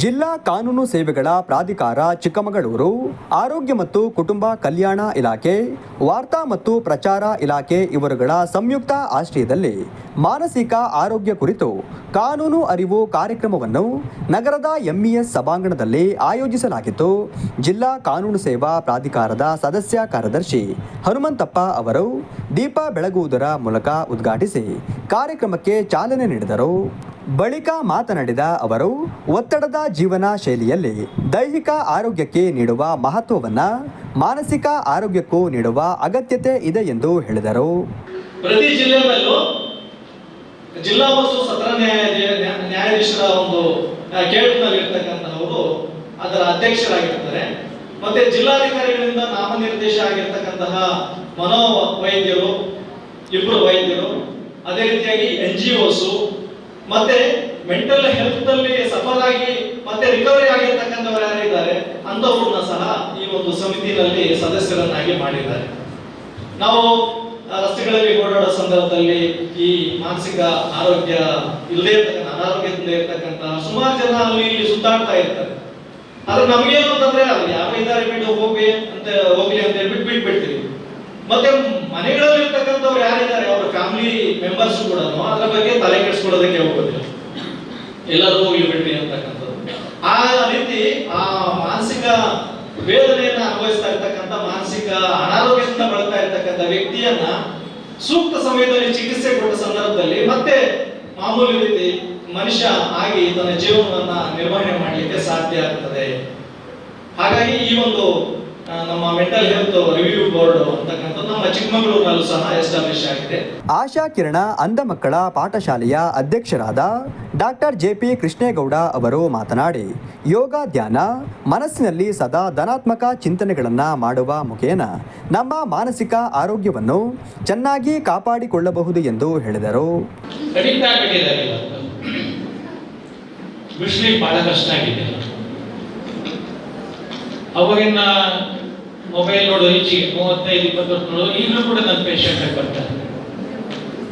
ಜಿಲ್ಲಾ ಕಾನೂನು ಸೇವೆಗಳ ಪ್ರಾಧಿಕಾರ ಚಿಕ್ಕಮಗಳೂರು, ಆರೋಗ್ಯ ಮತ್ತು ಕುಟುಂಬ ಕಲ್ಯಾಣ ಇಲಾಖೆ, ವಾರ್ತಾ ಮತ್ತು ಪ್ರಚಾರ ಇಲಾಖೆ ಇವರುಗಳ ಸಂಯುಕ್ತ ಆಶ್ರಯದಲ್ಲಿ ಮಾನಸಿಕ ಆರೋಗ್ಯ ಕುರಿತು ಕಾನೂನು ಅರಿವು ಕಾರ್ಯಕ್ರಮವನ್ನು ನಗರದ ಎಂಇಎಸ್ ಸಭಾಂಗಣದಲ್ಲಿ ಆಯೋಜಿಸಲಾಗಿತ್ತು. ಜಿಲ್ಲಾ ಕಾನೂನು ಸೇವಾ ಪ್ರಾಧಿಕಾರದ ಸದಸ್ಯ ಕಾರ್ಯದರ್ಶಿ ಹನುಮಂತಪ್ಪ ಅವರು ದೀಪ ಬೆಳಗುವುದರ ಮೂಲಕ ಉದ್ಘಾಟಿಸಿ ಕಾರ್ಯಕ್ರಮಕ್ಕೆ ಚಾಲನೆ ನೀಡಿದರು. ಬಳಿಕ ಮಾತನಾಡಿದ ಅವರು, ಒತ್ತಡದ ಜೀವನ ಶೈಲಿಯಲ್ಲಿ ದೈಹಿಕ ಆರೋಗ್ಯಕ್ಕೆ ನೀಡುವ ಮಹತ್ವವನ್ನ ಮಾನಸಿಕ ಆರೋಗ್ಯಕ್ಕೂ ನೀಡುವ ಅಗತ್ಯತೆ ಇದೆ ಎಂದು ಹೇಳಿದರು. ಪ್ರತಿ ಜಿಲ್ಲೆಯಲ್ಲೂ ಜಿಲ್ಲಾ ಮತ್ತು ಸತ್ರ ನ್ಯಾಯಾಧೀಶ ನ್ಯಾಯಾಧೀಶರ ಒಂದು ಕೇಳಿನಲ್ಲಿರ್ತಕ್ಕಂತಹವರು ಅದರ ಅಧ್ಯಕ್ಷರಾಗಿರ್ತಾರೆ. ಮತ್ತೆ ಜಿಲ್ಲಾಧಿಕಾರಿಗಳಿಂದ ನಾಮನಿರ್ದೇಶ ಆಗಿರ್ತಕ್ಕಂತಹ ಮನೋ ವೈದ್ಯರು ಇಬ್ಬರು ವೈದ್ಯರು, ಅದೇ ರೀತಿಯಾಗಿ ಎನ್ ಜಿ ಒಸು ಮತ್ತೆ ಮೆಂಟಲ್ ಹೆಲ್ತ್ ಅಲ್ಲಿ ಸಫರ್ ಆಗಿ, ಮತ್ತೆ ರಿಕವರಿ ಆಗಿರ್ತಕ್ಕಂಥವ್ರು ಯಾರಿದ್ದಾರೆ ಅಂತವ್ರನ್ನ ಸಹ ಈ ಒಂದು ಸಮಿತಿನಲ್ಲಿ ಸದಸ್ಯರನ್ನಾಗಿ ಮಾಡಿದ್ದಾರೆ. ನಾವು ರಸ್ತೆಗಳಲ್ಲಿ ಓಡಾಡೋ ಸಂದರ್ಭದಲ್ಲಿ ಈ ಮಾನಸಿಕ ಆರೋಗ್ಯ ಇಲ್ಲದೆ ಇರ್ತಕ್ಕಂಥ, ಅನಾರೋಗ್ಯದಿಂದ ಇರ್ತಕ್ಕಂಥ ಸುಮಾರು ಜನ ಅಲ್ಲಿ ಇಲ್ಲಿ ಸುತ್ತಾಡ್ತಾ ಇರ್ತಾರೆ. ಆದ್ರೆ ನಮಗೇನು ಅಂತಂದ್ರೆ, ಅವ್ರು ಯಾರೋ ಇದ್ದಾರೆ ಬಿಟ್ಟು ಹೋಗಿ ಅಂತ, ಹೋಗ್ಲಿ ಅಂತ ಹೇಳ್ಬಿಟ್ಟು ಬಿಟ್ಟು ಬಿಡ್ತೀವಿ ಮತ್ತೆ ಮನೆಗಳಲ್ಲಿ ಇರ್ತಕ್ಕಂಥವ್ರು ಯಾರಿದ್ದಾರೆ? ಅವ್ರ ಫ್ಯಾಮಿಲಿ ಮೆಂಬರ್ಸ್ ಕೂಡ ಅದ್ರ ಬಗ್ಗೆ ತಲೆ ಕೆಡಿಸ್ಕೊಳ್ಳೋದಕ್ಕೆ ಹೋಗೋದಿಲ್ಲ ಎಲ್ಲರೂ ಹೋಗಿ ಬಿಟ್ಟಿ ಅಂತಕ್ಕಂಥದ್ದು. ಆ ರೀತಿ ಆ ಮಾನಸಿಕ ವೇದನೆಯನ್ನ ಅನುಭವಿಸ್ತಾ ಇರ್ತಕ್ಕಂಥ ಮಾನಸಿಕ ಅನಾರೋಗ್ಯದಿಂದ ಬಳಲ್ತಾ ಇರ್ತಕ್ಕಂಥ ವ್ಯಕ್ತಿಯನ್ನ ಸೂಕ್ತ ಸಮಯದಲ್ಲಿ ಚಿಕಿತ್ಸೆ ಕೊಟ್ಟ ಸಂದರ್ಭದಲ್ಲಿ ಮತ್ತೆ ಮಾಮೂಲಿ ರೀತಿ ಮನುಷ್ಯ ಆಗಿ ತನ್ನ ಜೀವನವನ್ನ ನಿರ್ವಹಣೆ ಮಾಡಲಿಕ್ಕೆ ಸಾಧ್ಯ ಆಗ್ತದೆ. ಹಾಗಾಗಿ ಈ ಒಂದು ನಮ್ಮ ಮೆಂಟಲ್ ಹೆಲ್ತ್ ರಿವ್ಯೂ ಬೋರ್ಡ್ ಅಂತಕ್ಕಂಥದ್ದು ನಮ್ಮ ಚಿಕ್ಕಮಗಳೂರಿನಲ್ಲೂ ಸಹ ಎಸ್ಟಾಬ್ಲಿಷ್ ಆಗಿದೆ. ಆಶಾ ಕಿರಣ ಅಂಧ ಮಕ್ಕಳ ಪಾಠಶಾಲೆಯ ಅಧ್ಯಕ್ಷರಾದ ಡಾಕ್ಟರ್ ಜೆ ಪಿ ಕೃಷ್ಣೇಗೌಡ ಅವರು ಮಾತನಾಡಿ ಯೋಗ ಧ್ಯಾನ ಮನಸ್ಸಿನಲ್ಲಿ ಸದಾ ಧನಾತ್ಮಕ ಚಿಂತನೆಗಳನ್ನು ಮಾಡುವ ಮುಖೇನ ನಮ್ಮ ಮಾನಸಿಕ ಆರೋಗ್ಯವನ್ನು ಚೆನ್ನಾಗಿ ಕಾಪಾಡಿಕೊಳ್ಳಬಹುದು ಎಂದು ಹೇಳಿದರು. ಬಹಳ ಕಷ್ಟ ಆಗಿದೆ. ಅವಾಗಿನ ಮೊಬೈಲ್ ನೋಡೋ ಈಚೆಗೆ ಮೂವತ್ತೈದು ಇಪ್ಪತ್ತು ವರ್ಷ ನೋಡೋ ಈಗಲೂ ಕೂಡ ನನ್ನ ಪೇಷಂಟ್ ಬರ್ತಾರೆ.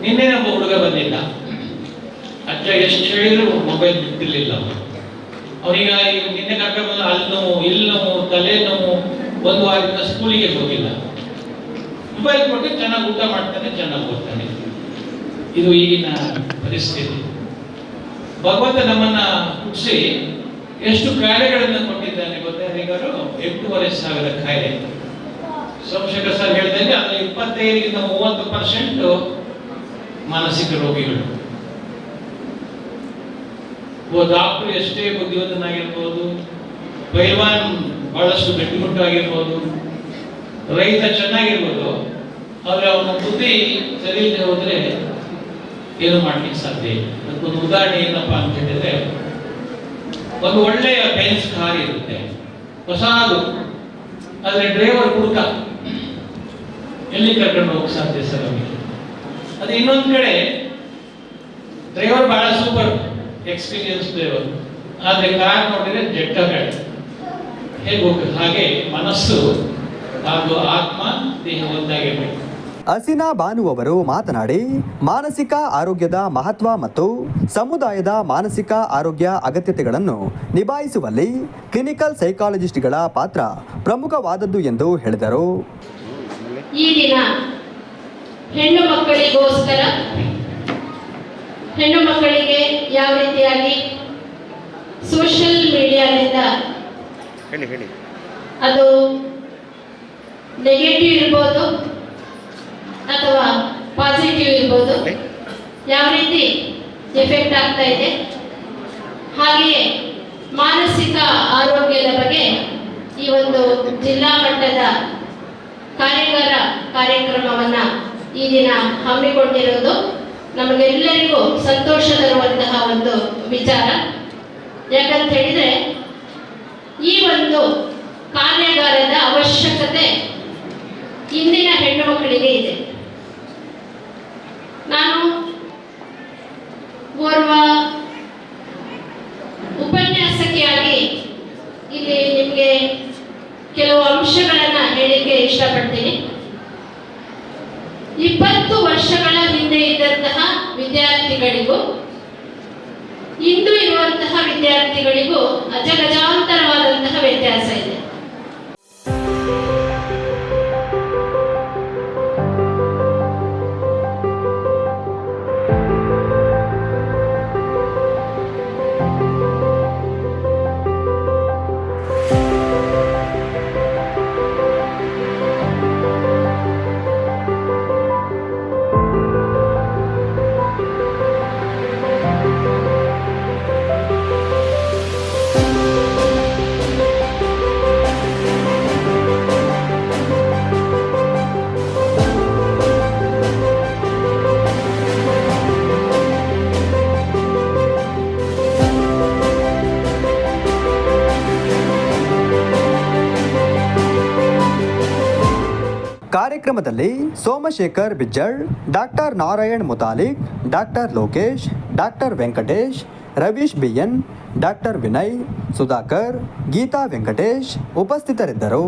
ನಿನ್ನೆ ನಮ್ಮ ಹುಡುಗ ಬಂದಿಲ್ಲ ಅಜ್ಜ ಎಷ್ಟು ಹೇಳಿದ್ರು ಮೊಬೈಲ್ ಬಿಟ್ಟಿರ್ಲಿಲ್ಲ ಅವನು. ಅವನೀಗ ನಿನ್ನೆ ಕರ್ಕೊಂಡು ಬಂದ ಅಲ್ಲಿ ನೋವು ಇಲ್ಲಿ ನೋವು, ತಲೆ ನೋವು, ಒಂದು ವಾರದಿಂದ ಸ್ಕೂಲಿಗೆ ಹೋಗಿಲ್ಲ. ಮೊಬೈಲ್ ಕೊಟ್ಟು ಚೆನ್ನಾಗಿ ಊಟ ಮಾಡ್ತಾನೆ, ಚೆನ್ನಾಗಿ ಓದ್ತಾನೆ. ಇದು ಈಗಿನ ಪರಿಸ್ಥಿತಿ. ಭಗವಂತ ನಮ್ಮನ್ನ ಹುಟ್ಟಿಸಿ ಎಷ್ಟು ಕಾಯಿಲೆಗಳನ್ನು ಕೊಟ್ಟಿದ್ದಾನೆ ಗೊತ್ತಾ? ಹೇಗಾರು ಎಂಟೂವರೆ ಸಾವಿರ ಕಾಯಿಲೆ ಸೋಮಶೇಖರ್ ಸರ್ ಹೇಳಿದಂಗೆ ಅದರಲ್ಲಿ ಇಪ್ಪತ್ತೈದರಿಂದ ಮೂವತ್ತು ಪರ್ಸೆಂಟ್ ಮಾನಸಿಕ ರೋಗಿಗಳು. ಡಾಕ್ಟರ್ ಎಷ್ಟೇ ಬುದ್ಧಿವಂತನಾಗಿರ್ಬೋದು, ಪೈಲ್ವಾನ್ ಬಹಳಷ್ಟು ಗಟ್ಟಿಮುಟ್ಟಾಗಿರ್ಬೋದು ರೈತ ಚೆನ್ನಾಗಿರ್ಬೋದು, ಆದ್ರೆ ಅವನ ಬುದ್ಧಿ ಸರಿ ಹೋದ್ರೆ ಏನು ಮಾಡ್ಲಿಕ್ಕೆ ಸಾಧ್ಯ ಇಲ್ಲ. ಅದಕ್ಕೊಂದು ಉದಾಹರಣೆ ಏನಪ್ಪಾ ಅಂತ ಹೇಳಿದ್ರೆ ಒಂದು ಒಳ್ಳೆಯ ಬೆನ್ಸ್ ಕಾರ್ ಇರುತ್ತೆ. ಹೊಸದು. ಆದರೆ ಡ್ರೈವರ್ ಹುಡುಕ ಎಲ್ಲಿ ಕರ್ಕೊಂಡು ಹೋಗಕ್ಕೆ ಸಾಧ್ಯ ಸರ್ ನಮಗೆ? ಅದು ಇನ್ನೊಂದು ಕಡೆ, ಡ್ರೈವರ್ ಬಹಳ ಸೂಪರ್ ಎಕ್ಸ್ಪೀರಿಯನ್ಸ್ ಡ್ರೈವರ್ ಆದರೆ ಕಾರ್ ನೋಡಿದ್ರೆ ಜಟ್ಟ ಗಾಡಿ ಹೇಗೆ ಹೋಗ್ಬೇಕು? ಹಾಗೆ ಮನಸ್ಸು, ಹಾಗೂ ಆತ್ಮ, ದೇಹ ಒಂದಾಗಿರ್ಬೇಕು. ಅಸಿನಾ ಬಾನು ಅವರು ಮಾತನಾಡಿ ಮಾನಸಿಕ ಆರೋಗ್ಯದ ಮಹತ್ವ ಮತ್ತು ಸಮುದಾಯದ ಮಾನಸಿಕ ಆರೋಗ್ಯ ಅಗತ್ಯತೆಗಳನ್ನು ನಿಭಾಯಿಸುವಲ್ಲಿ ಕ್ಲಿನಿಕಲ್ ಸೈಕಾಲಜಿಸ್ಟ್ಗಳ ಪಾತ್ರ ಪ್ರಮುಖವಾದದ್ದು ಎಂದು ಹೇಳಿದರು. ಈ ದಿನ ಹೆಣ್ಣು ಮಕ್ಕಳಿಗೋಸ್ಕರ ಹೆಣ್ಣು ಮಕ್ಕಳಿಗೆ ಯಾವ ರೀತಿಯಾಗಿ ಸೋಷಿಯಲ್ ಮೀಡಿಯಾದಿಂದ ಹೇಳಿ ಹೇಳಿ. ಅದು ನೆಗೆಟಿವ್ ಇರ್ಬೋದು ಅಥವಾ ಪಾಸಿಟಿವ್ ಇರ್ಬೋದು. ಯಾವ ರೀತಿ ಎಫೆಕ್ಟ್ ಆಗ್ತಾ ಇದೆ? ಹಾಗೆಯೇ ಮಾನಸಿಕ ಆರೋಗ್ಯದ ಬಗ್ಗೆ ಈ ಒಂದು ಜಿಲ್ಲಾ ಮಟ್ಟದ ಕಾರ್ಯಗಾರ ಕಾರ್ಯಕ್ರಮವನ್ನ ಈ ದಿನ ಹಮ್ಮಿಕೊಂಡಿರೋದು ನಮಗೆಲ್ಲರಿಗೂ ಸಂತೋಷ ತರುವಂತಹ ಒಂದು ವಿಚಾರ. ಯಾಕಂತ ಹೇಳಿದ್ರೆ ಈ ಒಂದು ಕಾರ್ಯಾಗಾರದ ಅವಶ್ಯಕತೆ ಇಂದಿನ ಹೆಣ್ಣು ಮಕ್ಕಳಿಗೆ ಇದೆ ನಾನು ಓರ್ವ ಉಪನ್ಯಾಸಕಿಯಾಗಿ ಇಲ್ಲಿ ನಿಮಗೆ ಕೆಲವು ಅಂಶಗಳನ್ನ ಹೇಳಲಿಕ್ಕೆ ಇಷ್ಟಪಡ್ತೀನಿ. ಇಪ್ಪತ್ತು ವರ್ಷಗಳ ಹಿಂದೆ ಇದ್ದಂತಹ ವಿದ್ಯಾರ್ಥಿಗಳಿಗೂ ಇಂದು ಇರುವಂತಹ ವಿದ್ಯಾರ್ಥಿಗಳಿಗೂ ಅಜಗಜಾಂತರವಾದಂತಹ ಕಾರ್ಯಕ್ರಮದಲ್ಲಿ Somashekar Bijjal, doctor Narayan Mutalik, doctor Lokesh, doctor Venkatesh, Ravish B N, doctor Vinay, Sudhakar, Geetha Venkatesh ಉಪಸ್ಥಿತರಿದ್ದರು.